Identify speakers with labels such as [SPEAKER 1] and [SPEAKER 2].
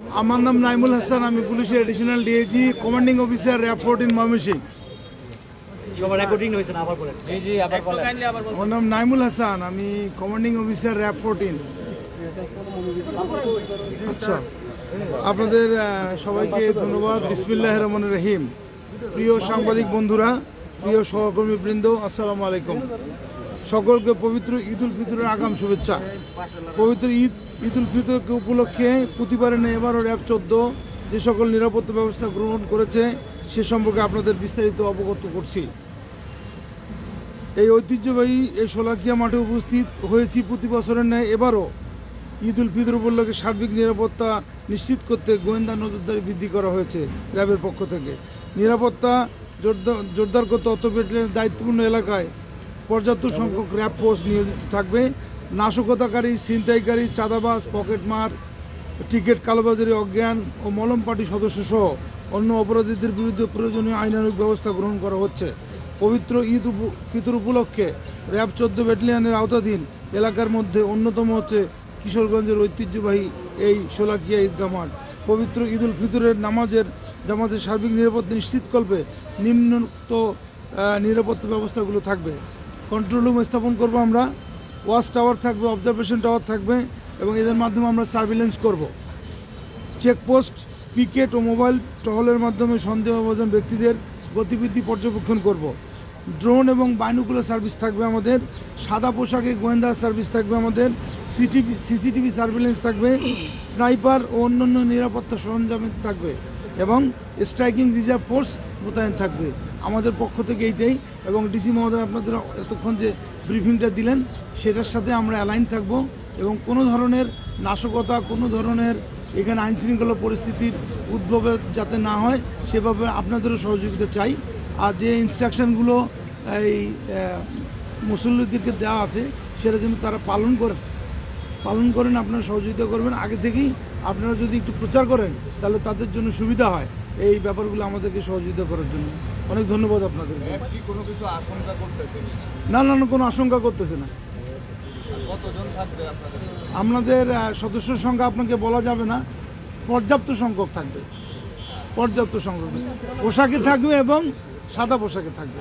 [SPEAKER 1] আমার নাম নাইমুল হাসান আমি পুলিশের additional DIG commanding officer RAB fourteen Mymensingh
[SPEAKER 2] সবার রেকর্ডিং হয়েছে না আবার বলেন। জি জি আবার বলেন।
[SPEAKER 1] আমার নাম নাইমুল হাসান আমি কমান্ডিং অফিসার র্যাব ফোর্টিন আচ্ছা আপনাদের সবাইকে ধন্যবাদ। বিসমিল্লাহ রহমান রহিম। প্রিয় সাংবাদিক বন্ধুরা প্রিয় সহকর্মী বৃন্দ আসসালামু আলাইকুম। সকলকে পবিত্র ঈদ উল ফিতরের আগাম শুভেচ্ছা। পবিত্র ঈদ ঈদ উল ফিতরকে উপলক্ষে প্রতিবারের ন্যায় এবারও র্যাব চোদ্দ। যে সকল নিরাপত্তা ব্যবস্থা গ্রহণ করেছে, সে সম্পর্কে আপনাদের বিস্তারিত অবগত করছি। এই ঐতিহ্যবাহী এই সোলাকিয়া মাঠে উপস্থিত হয়েছি প্রতি বছরের ন্যায় এবারও। ঈদ উল ফিতর উপলক্ষে সার্বিক নিরাপত্তা নিশ্চিত করতে গোয়েন্দা নজরদারি বৃদ্ধি করা হয়েছে র্যাবের পক্ষ থেকে। নিরাপত্তা জোরদার জোরদার করতে অত ব্যাটালিয়নের দায়িত্বপূর্ণ এলাকায় পর্যাপ্ত সংখ্যক র্যাব ফোর্স নিয়োজিত থাকবে। নাশকতাকারী, ছিনতাইকারী, চাঁদাবাজ পকেটমার টিকিট কালোবাজারি অজ্ঞান ও মলম পার্টি সদস্য সহ অন্য অপরাধীদের বিরুদ্ধে প্রয়োজনীয় আইনানুগ ব্যবস্থা গ্রহণ করা হচ্ছে। পবিত্র ঈদ ফিতর উপলক্ষে র্যাব চোদ্দ ব্যাটালিয়নের আওতাধীন এলাকার মধ্যে অন্যতম হচ্ছে কিশোরগঞ্জের ঐতিহ্যবাহী এই শোলাকিয়া ঈদগাহ মাঠ। পবিত্র ঈদ উল ফিতরের নামাজের, জামাতের সার্বিক নিরাপত্তা নিশ্চিতকল্পে নিম্নোক্ত নিরাপত্তা ব্যবস্থাগুলো থাকবে। কন্ট্রোল রুম স্থাপন করব আমরা। ওয়াচ টাওয়ার থাকবে অবজারভেশন টাওয়ার থাকবে এবং এদের মাধ্যমে আমরা সার্ভিলেন্স করব। চেকপোস্ট পিকেট ও মোবাইল টহলের মাধ্যমে সন্দেহভাজন ব্যক্তিদের গতিবিধি পর্যবেক্ষণ করব। ড্রোন এবং বাইনুকুলার সার্ভিস থাকবে আমাদের। সাদা পোশাকে গোয়েন্দা সার্ভিস থাকবে আমাদের। সিটিভি সিসিটিভি সার্ভিলেন্স থাকবে। স্নাইপার ও অন্যান্য নিরাপত্তা সরঞ্জাম থাকবে এবং স্ট্রাইকিং রিজার্ভ ফোর্স মোতায়েন থাকবে। আমাদের পক্ষ থেকে এইটাই এবং ডিসি মহোদয় আপনাদের এতক্ষণ যে ব্রিফিংটা দিলেন, সেটার সাথে আমরা অ্যালাইন থাকব এবং কোনো ধরনের নাশকতা, কোনো ধরনের এখানে আইন শৃঙ্খলা পরিস্থিতির উদ্ভবে যাতে না হয়, সেভাবে আপনাদেরও সহযোগিতা চাই। আর যে ইনস্ট্রাকশনগুলো এই মুসল্লিদেরকে দেওয়া আছে, সেটা যেন তারা পালন করেন পালন করেন, আপনারা সহযোগিতা করবেন। আগে থেকেই আপনারা যদি একটু প্রচার করেন, তাহলে তাদের জন্য সুবিধা হয়। এই ব্যাপারগুলো আমাদেরকে সহযোগিতা করার জন্য। অনেক ধন্যবাদ
[SPEAKER 3] আপনাদের কোনো কিছু আশঙ্কা করতেছেন?
[SPEAKER 1] না না না কোনো আশঙ্কা করতেছে না।
[SPEAKER 3] আপনাদের?
[SPEAKER 1] আপনাদের সদস্য সংখ্যা আপনাকে বলা যাবে না। পর্যাপ্ত সংখ্যক থাকবে। পর্যাপ্ত সংখ্যক পোশাকে থাকবে এবং সাদা পোশাকে থাকবে।